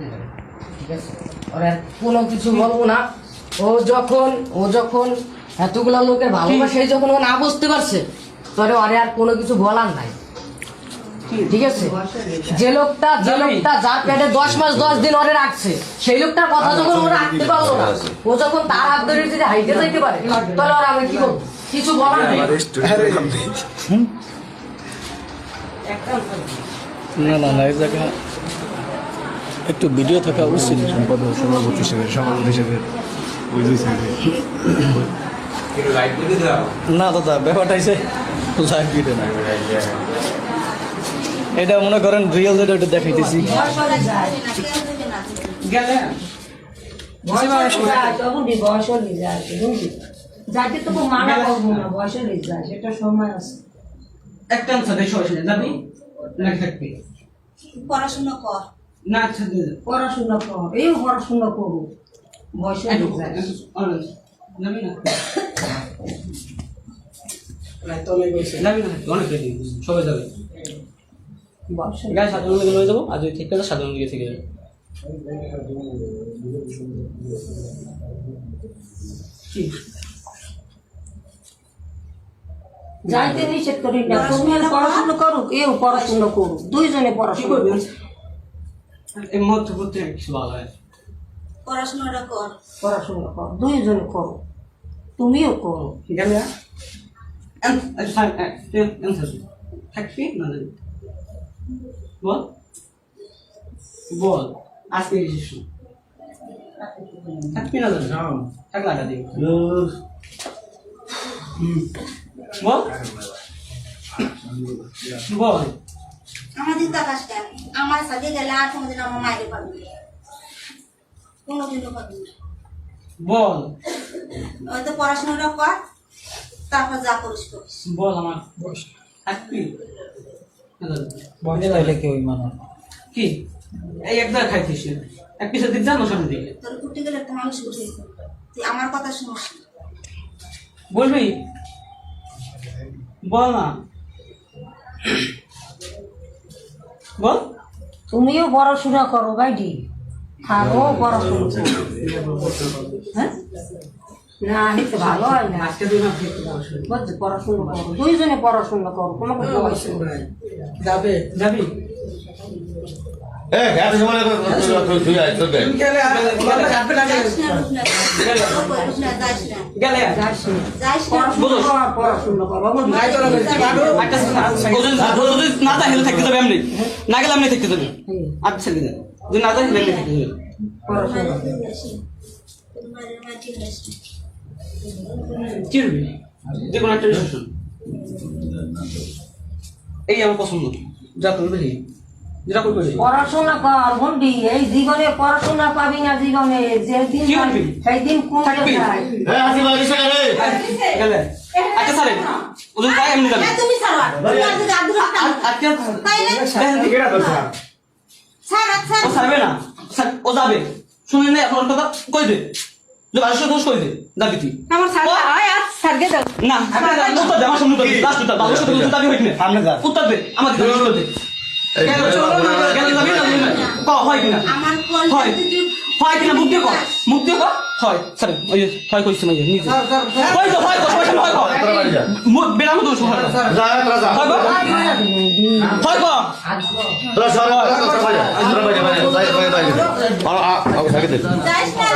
থাকতে দেবে ঠিক আছে? ওর আর কোনো কিছু বলব না। ও যখন ও যখন এতগুলা লোকের ভালোবাসে যখন ও না বুঝতে পারছে তবে ওরে আর কোনো কিছু বলার নাই। ঠিক আছে? যে লোকটা যে লোকটা যার পেটে দশ মাস দশ দিন ওরে রাখছে সেই লোকটার কথা যখন ও রাখতে পারল না ও যখন তার হাত ধরে যদি হাইতে যাইতে পারে তাহলে আর আমি কি বলব? কিছু বলার নেই। না না না একটু ভিডিও থাকা উচিত। সম্পাদক সভাপতি হিসেবে সভাপতি হিসেবে ওই দুই সাইডে না দাদা ব্যাপারটা হচ্ছে লাইভ ভিডিও না এটা মনে করেন রিয়েল যেটা ওটা দেখাইতেছি যাকে তো মানা করব না সময় আছে। একটা যাবি নাকি থাকবি। পড়াশোনা কর। না আচ্ছা দিয়ে যাবে পড়াশোনা কর এই পড়াশোনা বয়স হয়ে না যাবি না অনেক রেডি সবাই যাবে। গায়ে সাধারণ দিকে যাব আর যদি ঠিক আছে সাধারণ দিকে থেকে যাবে। যাইতে নিষেধ করি না। তুমি পড়াশোনা করুক এও পড়াশোনা করুক দুইজনে কি পড়াশোনা এই মধ্যবর্তী কিছু ভালো হয় পড়াশোনাটা কর। পড়াশোনা কর। দুইজনে করো। তুমিও করো। গেলে আচ্ছা থাকবি না বল। বল। আজকে এসেছ থাকবি না থাকলে আটা দিবি বল। বল। আমাদের কেন আমার সাথে গেলে আর কোনোদিন আমার মায়ের পাবি না। কোনোদিনও পাবি না। বল। হয়তো পড়াশোনাটা কর তারপর যা করিস করিস। বল আমার থাকবি? যাবি? বয়স তাইলে কি ওই মানা কি? এই একবার খাইছিস এক পিসের দিক জানো সামনে দিকে? তোর ঘুরতে গেলে একটা মানুষ উঠে তুই আমার কথা শুনিস। বলবি? বল না। বল। তুমিও পড়াশোনা করো ভাইটি। খাও পড়াশোনা করো। হ্যাঁ না তো ভালো হয় না। আজকে দুজন পড়াশোনা করো। দুইজনে পড়াশোনা করো কোনো বয়স যাবে যাবি এ এত সময় তুই তুই আয় তোর গে গেলে যাবে না যাইস না রুখ না গেলে রুখ না যাইস না গেলে যাস না। যাইস না পড়াশোনা কর পড়াশোনা করো বুঝলি? না তা হেলে থাকতে যাবে এমনি। না গেলে এমনি থাকতে যাবে। আর ছেড়ে যদি না যায় হেলে এমনি থাকতে যাবে। যে কোনো একটা এই আমার পছন্দ। যা তুমি দেখি। যেটা পড়াশোনা কর বন্ডি এই জীবনে পড়াশোনা পাবি না জীবনে যেদিন সেই দিন কোন থাকবি? যায় এ হাসি বাগি সে রে গেলে আচ্ছা স্যার ওদের যায় এমনি যাবে তুমি ছাড়ো আর। তুমি আর যদি আব্দুল হক আর- আর কি আর- তাই না? কেডা তো স্যার ছাড় ও ছাড়বে না ছাড়, ও যাবে শুনে নে এখন কথা কই দে যে বাসা দোষ কই দে যাবি তুই আমার আয় দাও না উত্তর দে আমার সামনে উত্তর লাস্ট উত্তর বাবার সাথে কিছু দাবি হইনি সামনে যা। উত্তর দে আমার উত্তর দে ক হয় কিনা আমার হয় হয় কিনা মুখ দিয়ে মুখ দিয়ে হয় স্যার ওই যে হয় কইছ না নিজে হয় তো হয় তো সামনে হয় যা মুখ বেরাম দোষ হয় কর। যা তোরা যা হয় কর হয় কর তোরা সর তোরা বাড়ি যা বাড়ি যা আর আ সাকে দে যাইস না